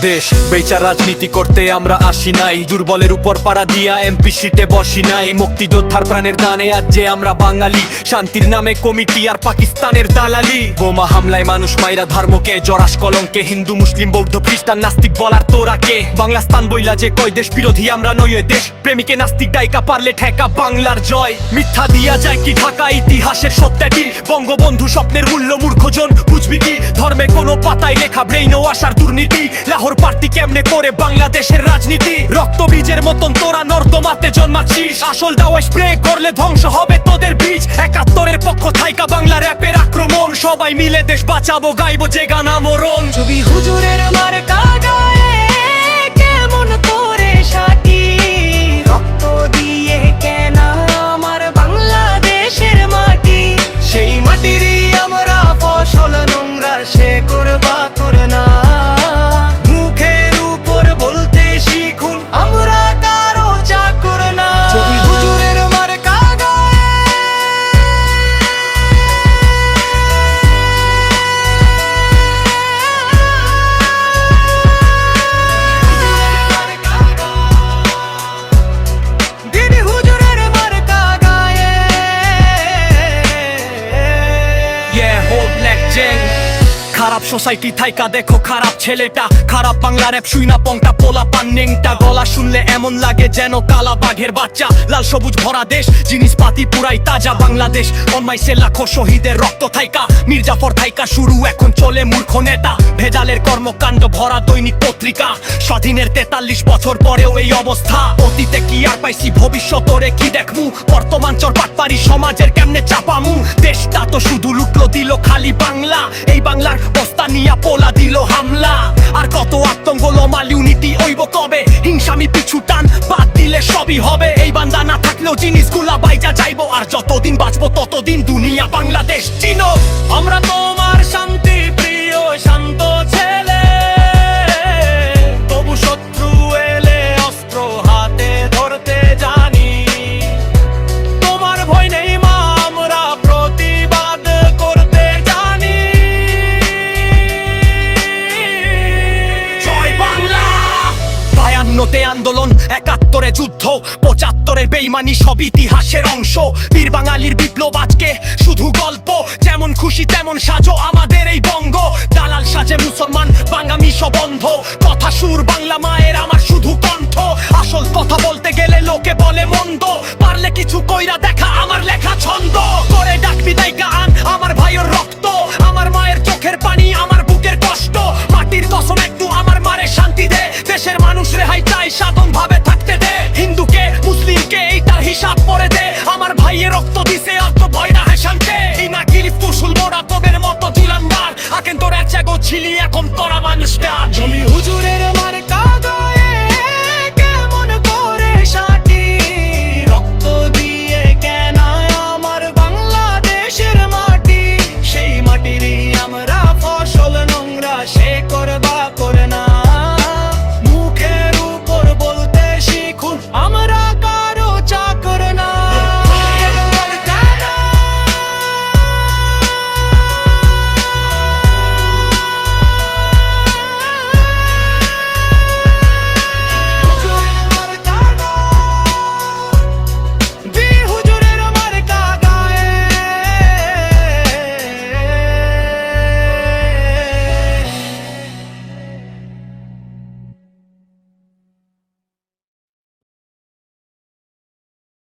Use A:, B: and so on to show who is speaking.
A: দেশ। বেচার রাজনীতি করতে আমরা আসি নাই। দুর্বলের উপর পাড়া দিয়া এমপি সিটে বসি নাই। মুক্তিযোদ্ধার প্রাণের দানে আজ যে আমরা বাঙালি। শান্তির নামে কমিটি আর পাকিস্তানের দালালি। বোমা হামলায় মানুষ মাইরা ধর্মকে, জরাস কলঙ্কে, হিন্দু, মুসলিম, বৌদ্ধ, খ্রিস্টান, নাস্তিক বলার তোরাকে বাংলা স্থান বইলা যে কয় দেশ বিরোধী আমরা এ দেশ। প্রেমিকে নাস্তিক ডাইকা পারলে ঠেকা বাংলার জয়। মিথ্যা দিয়া যায় কি ঢাকা ইতিহাসের সত্যাটি বঙ্গবন্ধু স্বপ্নের মূল্য মূর্খজন বুঝবি কি? ধর্মে কোনো পাতায় লেখা ব্রেইন ও আশার দুর্নীতি। লাহোর পার্টি কেমনে করে বাংলাদেশের রাজনীতি? রক্ত বীজের মতন তোরা নর্দমাতে জন্মাচ্ছিস। আসল দাওয়া স্প্রে করলে ধ্বংস হবে তোদের বীজ। একাত্তরের পক্ষ থাইকা বাংলা র্যাপের আক্রমণ। সবাই মিলে দেশ বাঁচাবো, গাইবো যে গানা মরণ
B: ছবি হুজুরের মার গায়ে
A: খারাপ সোসাইটি থাইকা দেখো খারাপ ছেলেটা। খারাপ বাংলা র্যাপ শুই না পংটা, পোলা পান নেংটা। গলা শুনলে এমন লাগে যেন কালা বাঘের বাচ্চা। লাল সবুজ ভরা দেশ, জিনিসপাতি পুরাই তাজা বাংলাদেশ। অনমাইসে লাখো শহীদের রক্ত থাইকা। মির্জাফর থাইকা শুরু, এখন চলে মূর্খ নেতা। ভেজালের কর্মকাণ্ড ভরা দৈনিক পত্রিকা। স্বাধীনের তেতাল্লিশ বছর পরেও এই অবস্থা। অতীতে কি আর পাইছি, ভবিষ্যতরে কি দেখমু বর্তমান চর পাটপারি সমাজের চাপামু। দেশটা তো শুধু লুটলো, দিল খালি বাংলা। এই বাংলার বস্তা নিয়া পোলা দিল হামলা। আর কত আতঙ্ক লমাল ইউনিটি ওইব কবে? হিংসামি পিছু টান, বাদ দিলে সবই হবে। এই বান্দা না থাকলেও জিনিসগুলা বাইজা যাইবো। আর যতদিন বাঁচবো, ততদিন দুনিয়া, বাংলাদেশ, চিনো।
B: আমরা তোমার
A: একাত্তরে যুদ্ধ পঁচাত্তরে বেইমানি সব ইতিহাসের অংশ। বীর বাঙালির বিপ্লব আজকে শুধু গল্প, যেমন খুশি তেমন সাজো আমাদের এই বঙ্গ। দালাল সাজে মুসলমান বাঙামি বন্ধ কথা সুর, বাংলা মায়ের আমার শুধু কণ্ঠ। আসল কথা বলতে গেলে লোকে বলে মন্দ। পারলে কিছু কইরা দেখা আমার লেখা ছন্দ। করে ডাকবি দাই গান, আমার ভাইয়ের রক্ত। আমার মায়ের চোখের পানি, আমার বুকের কষ্ট। মাটির কসম একটু আমার মারে শান্তি দে। দেশের মানুষ রেহাই চাই সাধন ভাবে